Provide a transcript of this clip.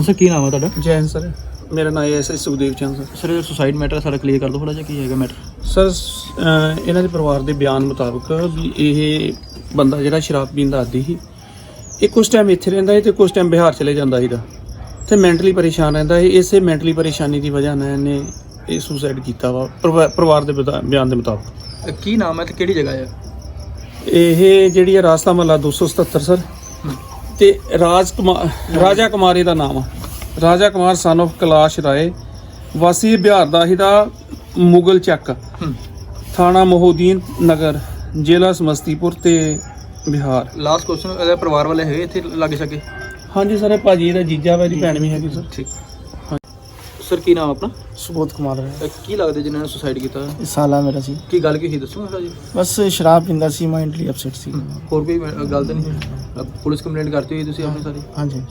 ਹਾਂ ਸਰ ਕੀ ਨਾਮ ਹੈ ਤੁਹਾਡਾ? ਜੈਨ ਸਰ ਮੇਰਾ ਨਾਮ S S Sukhdev Chand sir. Sir suicide matter ਸਾਰਾ ਕਲੀਅਰ ਕਰ ਦਿਓ ਥੋੜਾ ਜਿਹਾ ਕੀ ਹੈਗਾ ਮੈਟਰ ਸਰ ਅਹ ਇਹਨਾਂ ਦੇ ਪਰਿਵਾਰ ਦੇ ਬਿਆਨ ਮੁਤਾਬਕ ਵੀ ਇਹ ਬੰਦਾ ਜਿਹੜਾ ਸ਼ਰਾਬ ਪੀਣ ਦਾ ਆਦੀ ਸੀ ਇਹ ਕੁਝ ਟਾਈਮ ਇੱਥੇ ਰਹਿੰਦਾ ਸੀ ਤੇ ਕੁਝ ਟਾਈਮ ਬਿਹਾਰ ਚਲੇ ਜਾਂਦਾ ਸੀਗਾ। ਤੇ ਮੈਂਟਲੀ ਪਰੇਸ਼ਾਨ ਰਹਿੰਦਾ ਸੀ ਇਸੇ ਮੈਂਟਲੀ ਪਰੇਸ਼ਾਨੀ ਦੀ ਵਜ੍ਹਾ ਨਾਲ ਇਹਨੇ ਇਹ ਸੁਸਾਈਡ ਕੀਤਾ ਵਾ ਪਰਿਵਾ- ਪਰਿਵਾਰ ਦੇ ਬਤਾ- ਬਿਆਨ ਦੇ ਮੁਤਾਬਕ। ਕੀ ਨਾਮ ਹੈ ਤੇ ਕਿਹੜੀ ਜਗ੍ਹਾ ਹੈ? ਇਹ ਜਿਹੜੀ ਹੈ ਰਾਸਤਾ ਮਹੱਲਾ 277 ਸਰ। ਤੇ ਰਾਜ ਕੁਮਾਰ ਰਾਜਾ ਕੁਮਾਰੀ ਦਾ ਨਾਮ ਆ। ਰਾਜਾ ਕੁਮਾਰ ਸਨ of ਕੈਲਾਸ਼ ਰਾਏ ਵਾਸੀ ਬਿਹਾਰ ਦਾ ਹੀ ਦਾ ਮੁਗਲ ਚੱਕ। ਥਾਣਾ ਮੋਹਦੀਨ ਨਗਰ ਜ਼ਿਲ੍ਹਾ ਸਮਸਤੀਪੁਰ ਤੇ ਬਿਹਾਰ। ਲਾਸਟ ਕੁਐਸਚਨ ਇਹਦਾ ਪਰਿਵਾਰ ਵਾਲੇ ਹੈਗੇ ਇੱਥੇ ਲੱਗੇ ਸਕੇ? ਹਾਂਜੀ ਸਰ ਇਹ ਭਾਜੀ ਇਹਦਾ ਜੀਜਾ ਵਾ ਇਹਦੀ ਭੈਣ ਵੀ ਹੈਗੀ ਸਰ। ਠੀਕ। ਸਰ ਕੀ ਨਾਮ ਆਪਣਾ? ਸੁਬੋਧ ਕੁਮਾਰ ਹੈ। ਕੀ ਲੱਗਦਾ ਜਿਨ੍ਹਾਂ ਨੇ ਸੁਸਾਈਡ ਕੀਤਾ? ਇਹ ਸਾਲਾ ਮੇਰਾ ਸੀ। ਕੀ ਗੱਲ ਕੀ ਸੀ ਦੱਸੋ ਥੋੜਾ ਜੀ ਬਸ ਸ਼ਰਾਬ ਪੀਂਦਾ ਸੀ ਮਾਈਂਡਲੀ ਅਪਸੈਟ ਸੀ। ਹੋਰ ਕੋਈ ਗੱਲ ਤਾਂ ਨਹੀਂ ਹੋਈ? ਅ, ਪੁਲਿਸ ਕੰਪਲੇਂਟ ਕਰਤੀ ਹੋਈ ਤੁਸੀਂ ਆਪਣੀ ਸਾਰੀ ਹਾਂਜੀ।